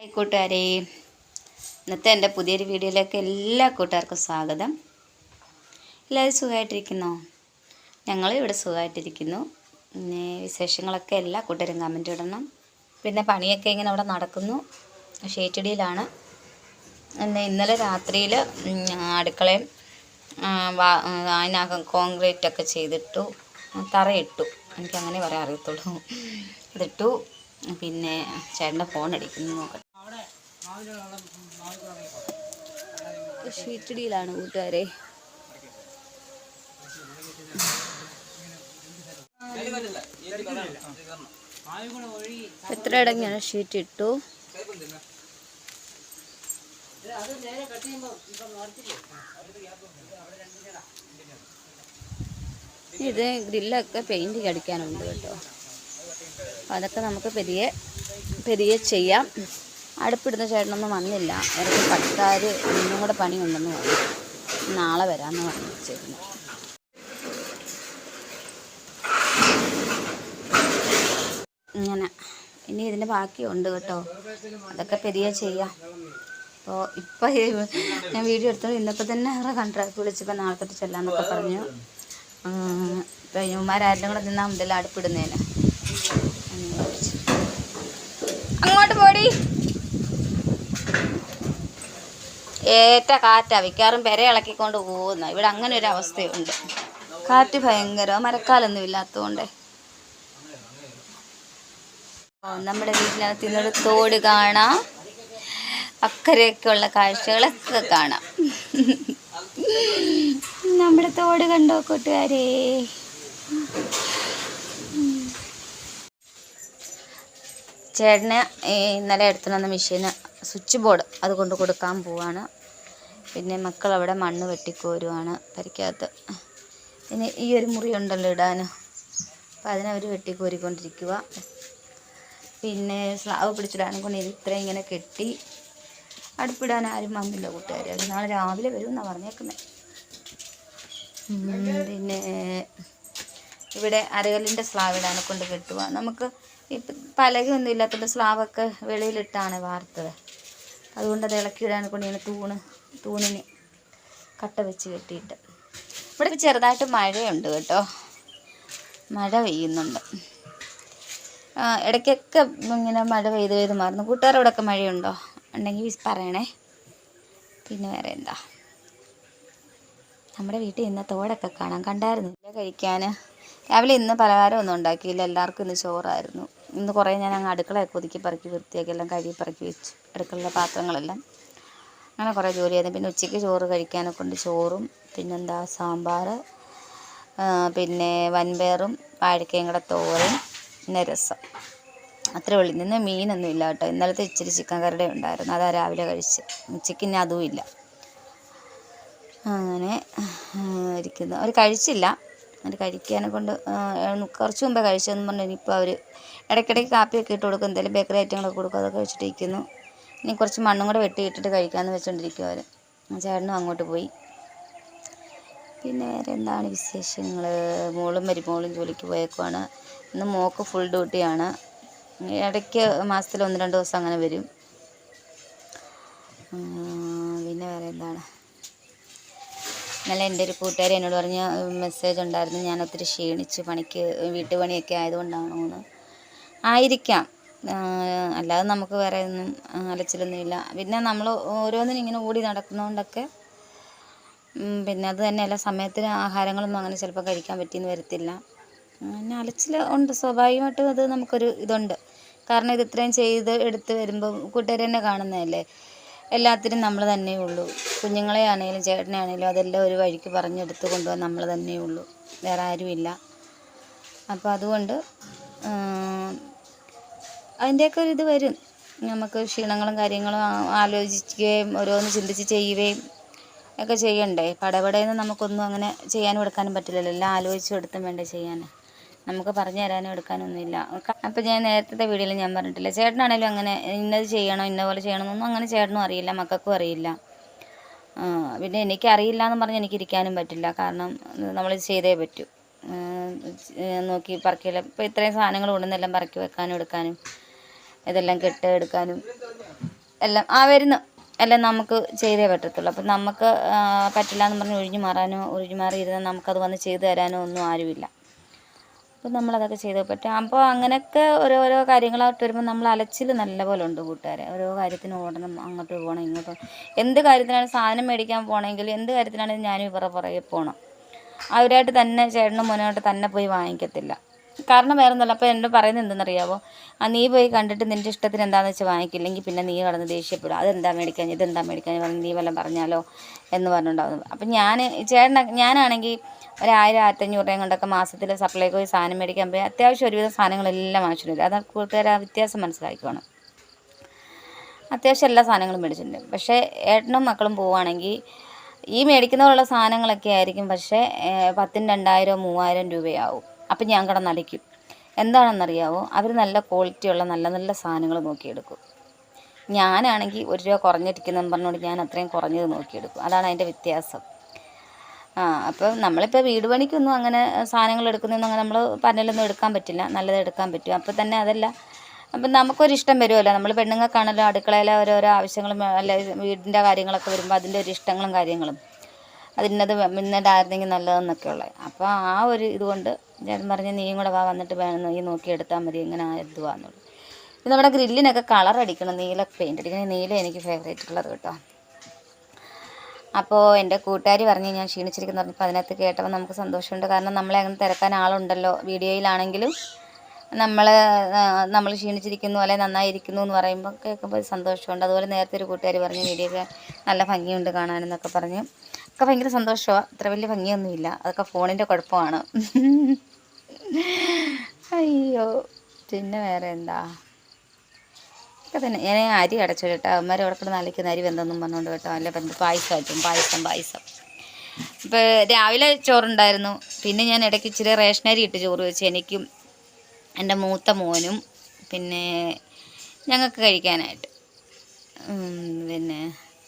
Hi കൂട്ടുകാരെ. ഇന്നത്തെ എന്റെ പുതിയൊരു വീഡിയോയിലേക്ക് എല്ലാ കൂട്ടുകാർക്കും സ്വാഗതം. എല്ലാവരും സുഖമായിട്ടിരിക്കുന്നോ? ഞങ്ങൾ ഇവിടെ സുഖമായിട്ടിരിക്കുന്നു. പിന്നെ വിശേഷങ്ങളൊക്കെ എല്ലാ കൂട്ടുകാരും കമന്റ് ഇടണം. പിന്നെ പണിയൊക്കെ ഇങ്ങനെ അവിടെ നടക്കുന്നു. ഷേറ്റടിയിലാണ്. പിന്നെ ഇന്നലെ രാത്രിയിൽ അടുക്കളയും അതിനകം കോൺക്രീറ്റ് ഒക്കെ ചെയ്തിട്ടു. തറയിട്ടു. എനിക്കങ്ങനെ പറയാൻ അറിയത്തുള്ളൂ. ഇതിട്ടു പിന്നെ ചേട്ടന്റെ ഫോൺ അടിക്കുന്നു. നോക്കട്ടെ ഷീറ്റടിയിലാണ് കൂട്ടുകാരെ. എത്ര ഇടങ്ങാണ് ഷീറ്റ് ഇട്ടു ഇത് ഗ്രില്ലൊക്കെ പെയിന്റ് അടിക്കാനുണ്ട് കേട്ടോ. അതൊക്കെ നമുക്ക് പെരിയെ പെരിയെ ചെയ്യാം. അടുപ്പിടുന്ന ചേട്ടനൊന്നും വന്നില്ല. അവർക്ക് പട്ടാർ ഇന്നും കൂടെ പണിയുണ്ടെന്ന് പറഞ്ഞു. നാളെ വരാമെന്ന് പറഞ്ഞു വെച്ചിരുന്നു ഇങ്ങനെ. ഇനി ഇതിന്റെ ബാക്കിയുണ്ട് കേട്ടോ. അതൊക്കെ പെരിയ ചെയ്യാം. അപ്പോൾ ഇപ്പോൾ ഞാൻ വീഡിയോ എടുത്തത് ഇന്നിപ്പോൾ തന്നെ അവരെ കൺട്രാക്ട് വിളിച്ചപ്പോൾ നാളെ തൊട്ട് ചെല്ലാന്നൊക്കെ പറഞ്ഞു. ഇപ്പം ഇവന്മാരാരും കൂടെ നിന്നാൽ മുതൽ അടുപ്പിടുന്നതിന് അങ്ങോട്ട് പോടി. ഏറ്റ കാറ്റാ. മിക്കവാറും പെര ഇളക്കിക്കൊണ്ട് പോകുന്ന. ഇവിടെ അങ്ങനെ ഒരു അവസ്ഥയുണ്ട്. കാറ്റ് ഭയങ്കര മരക്കാലൊന്നും ഇല്ലാത്തതുകൊണ്ട് നമ്മുടെ വീട്ടിനകത്ത് ഇന്നൊരു തോട് കാണാം. അക്കരയൊക്കെയുള്ള കാഴ്ചകളൊക്കെ കാണാം. നമ്മുടെ തോട് കണ്ടോ കൂട്ടുകാരെ? ചേട്ടന് ഇന്നലെ എടുത്തു വന്ന മെഷീന് സ്വിച്ച് ബോർഡ് അത് കൊണ്ട് കൊടുക്കാൻ പോവാണ്. പിന്നെ മക്കൾ അവിടെ മണ്ണ് വെട്ടിക്കോരുവാണ് പരിക്കകത്ത്. പിന്നെ ഈ ഒരു മുറി ഉണ്ടല്ലോ ഇടാൻ അപ്പം അതിനവർ വെട്ടിക്കോരിക്കൊണ്ടിരിക്കുക പിന്നെ സ്ലാവ് പിടിച്ചിടാനും കൊണ്ട് ഇത് ഇത്രയും ഇങ്ങനെ കെട്ടി അടുപ്പിടാൻ ആരും വന്നില്ല കൂട്ടുകാർ നാളെ രാവിലെ വരും എന്നാണ് പറഞ്ഞേക്കുന്നത് പിന്നെ ഇവിടെ അരകല്ലിന്റെ സ്ലാവ് ഇടാനെ കൊണ്ട് കെട്ടുക നമുക്ക് ഇപ്പം പലകയൊന്നും ഇല്ലാത്തതുകൊണ്ട് സ്ലാവൊക്കെ വെളിയിലിട്ടാണ് വാർത്തത്. അതുകൊണ്ട് അത് ഇളക്കിയിടാനെ കൊണ്ട് ഇങ്ങനെ തൂണ് തൂണിന് കട്ട വെച്ച് കെട്ടിയിട്ട്. ഇവിടെ ചെറുതായിട്ട് മഴയുണ്ട് കേട്ടോ. മഴ പെയ്യുന്നുണ്ട്. ഇടയ്ക്കൊക്കെ ഇങ്ങനെ മഴ പെയ്ത് പെയ്ത് മാറുന്നു. കൂട്ടുകാരോടൊക്കെ മഴയുണ്ടോ? ഉണ്ടെങ്കിൽ പറയണേ. പിന്നെ വേറെ എന്താ? നമ്മുടെ വീട്ടിൽ ഇന്ന് തോടൊക്കെ കാണാൻ കണ്ടായിരുന്നു ഇല്ല കഴിക്കാൻ. രാവിലെ ഇന്ന് പലഹാരം ഒന്നും ഉണ്ടാക്കിയില്ല. എല്ലാവർക്കും ഇന്ന് ചോറായിരുന്നു. ഇന്ന് കുറേ ഞാൻ അങ്ങ് അടുക്കളയൊക്കെ ഒതുക്കി പറക്കി വൃത്തിയാക്കി എല്ലാം കഴുകി പറക്കി വെച്ചു. അടുക്കളയിലെ പാത്രങ്ങളെല്ലാം അങ്ങനെ കുറേ ജോലി ചെയ്തു. പിന്നെ ഉച്ചയ്ക്ക് ചോറ് കഴിക്കാനൊക്കെ ഉണ്ട്. ചോറും പിന്നെന്താ സാമ്പാർ പിന്നെ വൻപയറും വാഴക്കയും കൂടെ തോരൻ പിന്നെ രസം. അത്രേ ഉള്ളൂ. ഇന്ന് മീനൊന്നും ഇല്ല കേട്ടോ. ഇന്നലത്തെ ഇച്ചിരി ചിക്കൻ കറിയുടെ ഉണ്ടായിരുന്നു. അതാ രാവിലെ കഴിച്ച് ഉച്ചയ്ക്ക് ഇനി അതും ഇല്ല. അങ്ങനെ ഇരിക്കുന്നു. അവർ കഴിച്ചില്ല. അവർ കഴിക്കാനെ കൊണ്ട് കുറച്ച് മുമ്പേ കഴിച്ചതെന്ന് പറഞ്ഞു ഇനിയിപ്പോൾ അവർ ഇടയ്ക്കിടയ്ക്ക് കാപ്പിയൊക്കെ ഇട്ട് കൊടുക്കും. എന്തെങ്കിലും ബേക്കറി ഐറ്റങ്ങളൊക്കെ കൊടുക്കും. അതൊക്കെ വെച്ചിട്ടിരിക്കുന്നു ഇനി കുറച്ച് മണ്ണും കൂടെ വെട്ടിയിട്ടിട്ട് കഴിക്കാമെന്ന് വെച്ചുകൊണ്ടിരിക്കും അവർ ചേട്ടനും അങ്ങോട്ട് പോയി. പിന്നെ വേറെ എന്താണ് വിശേഷങ്ങൾ മോളും മരുമോളും ജോലിക്ക് പോയേക്കുവാണ്. ഇന്ന് മോക്ക് ഫുൾ ഡ്യൂട്ടിയാണ് ഇടയ്ക്ക് മാസത്തിൽ ഒന്ന് രണ്ട് ദിവസം അങ്ങനെ വരും. പിന്നെ വേറെ എന്താണ്? ഇന്നലെ എന്റെ ഒരു കൂട്ടുകാരി എന്നോട് പറഞ്ഞ മെസ്സേജ് ഉണ്ടായിരുന്നു. ഞാൻ ഒത്തിരി ക്ഷീണിച്ചു പണിക്ക് വീട്ടുപണിയൊക്കെ ആയതുകൊണ്ടാണോ എന്ന് ആയിരിക്കാം. അല്ലാതെ നമുക്ക് വേറെ ഒന്നും അലച്ചിലൊന്നും അലച്ചിലൊന്നുമില്ല. പിന്നെ നമ്മൾ ഓരോന്നിനും ഇങ്ങനെ ഓടി നടക്കുന്നതുകൊണ്ടൊക്കെ പിന്നെ അത് തന്നെയല്ല സമയത്തിന് ആഹാരങ്ങളൊന്നും അങ്ങനെ ചിലപ്പോൾ കഴിക്കാൻ പറ്റിയെന്ന് വരത്തില്ല. പിന്നെ അലച്ചിൽ ഉണ്ട് സ്വാഭാവികമായിട്ടും അത് നമുക്കൊരു ഇതുണ്ട്. കാരണം ഇത് ഇത്രയും ചെയ്ത് എടുത്ത് വരുമ്പോൾ കൂട്ടുകാർ തന്നെ കാണുന്നതല്ലേ? എല്ലാത്തിനും നമ്മൾ തന്നെ ഉള്ളൂ. കുഞ്ഞുങ്ങളെ ആണെങ്കിലും ചേട്ടനെ ആണെങ്കിലും അതെല്ലാം ഒരു വഴിക്ക് പറഞ്ഞെടുത്ത് കൊണ്ടുപോകാൻ നമ്മൾ തന്നെ ഉള്ളൂ. വേറെ ആരുമില്ല. അപ്പോൾ അതുകൊണ്ട് അതിന്റെയൊക്കെ ഒരു ഇത് വരും. നമുക്ക് ക്ഷീണങ്ങളും കാര്യങ്ങളും ആലോചിക്കുകയും ഓരോന്ന് ചിന്തിച്ച് ചെയ്യുകയും ഒക്കെ ചെയ്യണ്ടേ? പടപടയെന്ന് നമുക്കൊന്നും അങ്ങനെ ചെയ്യാനും എടുക്കാനും പറ്റില്ലല്ലോ. എല്ലാം ആലോചിച്ച് എടുത്തും വേണ്ടേ ചെയ്യാൻ നമുക്ക് പറഞ്ഞു തരാനും എടുക്കാനൊന്നുമില്ല. അപ്പം ഞാൻ നേരത്തെ വീഡിയോയിൽ ഞാൻ പറഞ്ഞിട്ടില്ല ചേട്ടനാണേലും അങ്ങനെ ഇന്നത് ചെയ്യണോ ഇന്ന പോലെ ചെയ്യണമെന്നൊന്നും അങ്ങനെ ചേട്ടനും അറിയില്ല മക്കൾക്കും അറിയില്ല. പിന്നെ എനിക്കറിയില്ല എന്ന് പറഞ്ഞ് എനിക്ക് ഇരിക്കാനും പറ്റില്ല. കാരണം നമ്മൾ ചെയ്തേ പറ്റൂ. നോക്കി പറക്കിയില്ല ഇപ്പോൾ ഇത്രയും സാധനങ്ങൾ കൊണ്ടുവന്നെല്ലാം പറക്കി വെക്കാനും എടുക്കാനും. ഇതെല്ലാം കെട്ടെടുക്കാനും എല്ലാം ആ വരുന്ന എല്ലാം നമുക്ക് ചെയ്തേ പറ്റത്തുള്ളൂ. അപ്പം നമുക്ക് പറ്റില്ല എന്ന് പറഞ്ഞ് ഒഴിഞ്ഞു മാറാനോ ഒഴിഞ്ഞു മാറിയിരുന്നാൽ നമുക്കത് വന്ന് ചെയ്തു തരാനോ ഒന്നും ആരുമില്ല. അപ്പം നമ്മളതൊക്കെ ചെയ്തേ പറ്റും. അപ്പോൾ അങ്ങനെയൊക്കെ ഓരോരോ കാര്യങ്ങളായിട്ട് വരുമ്പോൾ നമ്മൾ അലച്ചിൽ നല്ലപോലെ ഉണ്ട് കൂട്ടുകാരെ. ഓരോ കാര്യത്തിന് ഓടണം അങ്ങോട്ട് പോകണം ഇങ്ങോട്ട് എന്ത് കാര്യത്തിനാണ് സാധനം മേടിക്കാൻ പോകണമെങ്കിൽ എന്ത് കാര്യത്തിനാണെങ്കിലും ഞാനും ഇവരുടെ പുറകെ പോകണം? അവരായിട്ട് തന്നെ ചേട്ടനും മോനായിട്ട് തന്നെ പോയി വാങ്ങിക്കത്തില്ല. കാരണം വേറെ ഒന്നുമല്ല. അപ്പോൾ എന്നോട് പറയുന്നത് എന്തെന്നറിയാവോ? ആ നീ പോയി കണ്ടിട്ട് നിന്റെ ഇഷ്ടത്തിന് എന്താണെന്ന് വെച്ചാൽ വാങ്ങിക്കില്ലെങ്കിൽ പിന്നെ നീ കടന്ന് ദേഷ്യപ്പെടും. അതെന്താ മേടിക്കാൻ? ഇതെന്താ മേടിക്കാൻ? പറഞ്ഞ് നീ വല്ലതും പറഞ്ഞാലോ എന്ന് പറഞ്ഞിട്ടുണ്ടാവും അപ്പം ഞാൻ ചേട്ടൻ ഞാനാണെങ്കിൽ ഒരു ആയിരം ആയിരത്തഞ്ഞൂറ് രൂപയും കൊണ്ടൊക്കെ മാസത്തിൽ സപ്ലൈക്ക് പോയി സാധനം മേടിക്കാൻ പോയി അത്യാവശ്യം ഒരുവിധം സാധനങ്ങളെല്ലാം വാങ്ങിച്ചിട്ടുണ്ട്. അത് കൂട്ടുകാർ ആ വ്യത്യാസം മനസ്സിലാക്കിക്കോണം. അത്യാവശ്യം എല്ലാ സാധനങ്ങളും മേടിച്ചിട്ടുണ്ട്. പക്ഷേ ഏട്ടനും മക്കളും പോവുകയാണെങ്കിൽ ഈ മേടിക്കുന്നവരുള്ള സാധനങ്ങളൊക്കെ ആയിരിക്കും. പക്ഷേ പത്തിന് പത്തും രണ്ടായിരം മൂവായിരം രൂപയാവും. അപ്പം ഞാൻ കിടന്നടിക്കും എന്താണെന്നറിയാവോ? അവർ നല്ല ക്വാളിറ്റിയുള്ള നല്ല നല്ല സാധനങ്ങൾ നോക്കിയെടുക്കും. ഞാനാണെങ്കിൽ ഒരു രൂപ കുറഞ്ഞിരിക്കുന്നതെന്ന് പറഞ്ഞുകൊണ്ട് ഞാൻ അത്രയും കുറഞ്ഞത് നോക്കിയെടുക്കും. അതാണ് അതിന്റെ വ്യത്യാസം. ആ അപ്പം നമ്മളിപ്പോൾ വീട് പണിക്കൊന്നും അങ്ങനെ സാധനങ്ങൾ എടുക്കുന്നൊന്നും അങ്ങനെ നമ്മൾ പറഞ്ഞാലൊന്നും എടുക്കാൻ പറ്റില്ല. നല്ലത് എടുക്കാൻ പറ്റും. അപ്പം തന്നെ അതല്ല അപ്പം നമുക്കൊരിഷ്ടം വരുമല്ലോ നമ്മൾ പെണ്ണുങ്ങൾക്കാണല്ലോ അടുക്കളയിലെ ഓരോരോ ആവശ്യങ്ങളും അല്ല വീടിന്റെ കാര്യങ്ങളൊക്കെ വരുമ്പോൾ അതിന്റെ ഒരു ഇഷ്ടങ്ങളും കാര്യങ്ങളും. അതിന്നത് ഇന്നതായിരുന്നെങ്കിൽ നല്ലതെന്നൊക്കെ ഉള്ളത് അപ്പോൾ ആ ഒരു ഇതുകൊണ്ട് ഞാൻ പറഞ്ഞ് നീയും കൂടെ വാ വന്നിട്ട് വേണം നീ നോക്കി എടുത്താൽ മതി ഇങ്ങനെ എന്തുവാന്നുള്ളത് ഇത് നമ്മുടെ ഗ്രില്ലിനൊക്കെ കളർ അടിക്കണം നീല പെയിന്റ് അടിക്കണം. നീല എനിക്ക് ഫേവറേറ്റ് ഉള്ളത് കേട്ടോ. അപ്പോൾ എന്റെ കൂട്ടുകാരി പറഞ്ഞ് ഞാൻ ക്ഷീണിച്ചിരിക്കുന്നു പറഞ്ഞപ്പോൾ അതിനകത്ത് കേട്ടപ്പോൾ നമുക്ക് സന്തോഷമുണ്ട്. കാരണം നമ്മളെ അങ്ങനെ തിരക്കാൻ ആളുണ്ടല്ലോ വീഡിയോയിലാണെങ്കിലും. നമ്മൾ നമ്മൾ ക്ഷീണിച്ചിരിക്കുന്നു അല്ലെങ്കിൽ നന്നായിരിക്കുന്നു എന്ന് പറയുമ്പോൾ കേൾക്കുമ്പോൾ സന്തോഷമുണ്ട്. അതുപോലെ നേരത്തെ ഒരു കൂട്ടുകാരി പറഞ്ഞു വീഡിയോ നല്ല ഭംഗിയുണ്ട് കാണാനെന്നൊക്കെ പറഞ്ഞു ഒക്കെ ഭയങ്കര സന്തോഷമാണ് അത്ര വലിയ ഭംഗിയൊന്നുമില്ല. അതൊക്കെ ഫോണിന്റെ കുഴപ്പമാണ്. അയ്യോ. പിന്നെ വേറെ എന്താ? ഒക്കെ തന്നെ. ഞാൻ അരി അടച്ചു കേട്ടോ. അമ്മമാർ അവിടെ അലക്കുന്ന അരി വെന്തെന്നും പറഞ്ഞുകൊണ്ട് കേട്ടോ. അല്ല ബന്ധു പായസം ആയിട്ടും പായസം പായസം. ഇപ്പോൾ രാവിലെ ചോറുണ്ടായിരുന്നു. പിന്നെ ഞാൻ ഇടയ്ക്ക് ഇച്ചിരി അരി ഇട്ട് ചോറ് വെച്ച് എനിക്കും എന്റെ മൂത്ത മോനും പിന്നെ ഞങ്ങൾക്ക് കഴിക്കാനായിട്ട്. പിന്നെ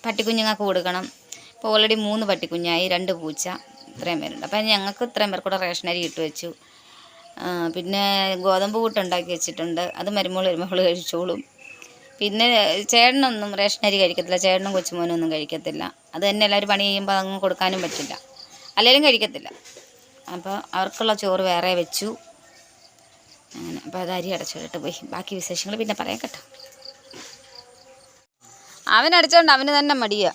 പട്ടിക്കുഞ്ഞുങ്ങൾക്ക് കൊടുക്കണം. ഇപ്പോൾ ഓൾറെഡി മൂന്ന് പട്ടിക്കുഞ്ഞായി രണ്ട് പൂച്ച ഇത്രയും പേരുണ്ട്. അപ്പം ഞങ്ങൾക്ക് ഇത്രയും പേർക്കൂടെ റേഷനരി ഇട്ട് വെച്ചു. പിന്നെ ഗോതമ്പ് കൂട്ടുണ്ടാക്കി വെച്ചിട്ടുണ്ട്. അത് മരുമോൾ മരുമോൾ കഴിച്ചോളും. പിന്നെ ചേട്ടനൊന്നും റേഷനരി കഴിക്കത്തില്ല. ചേട്ടനും കൊച്ചുമോനും ഒന്നും കഴിക്കത്തില്ല. അത് തന്നെ എല്ലാവരും പണി ചെയ്യുമ്പോൾ അതങ്ങ് കൊടുക്കാനും പറ്റില്ല. അല്ലെങ്കിലും കഴിക്കത്തില്ല. അപ്പോൾ അവർക്കുള്ള ചോറ് വേറെ വെച്ചു. അങ്ങനെ. അപ്പോൾ അത് അരി അടച്ചിട്ട് പോയി. ബാക്കി വിശേഷങ്ങൾ പിന്നെ പറയാം കേട്ടോ. അവൻ അവന് തന്നെ മടിയാ.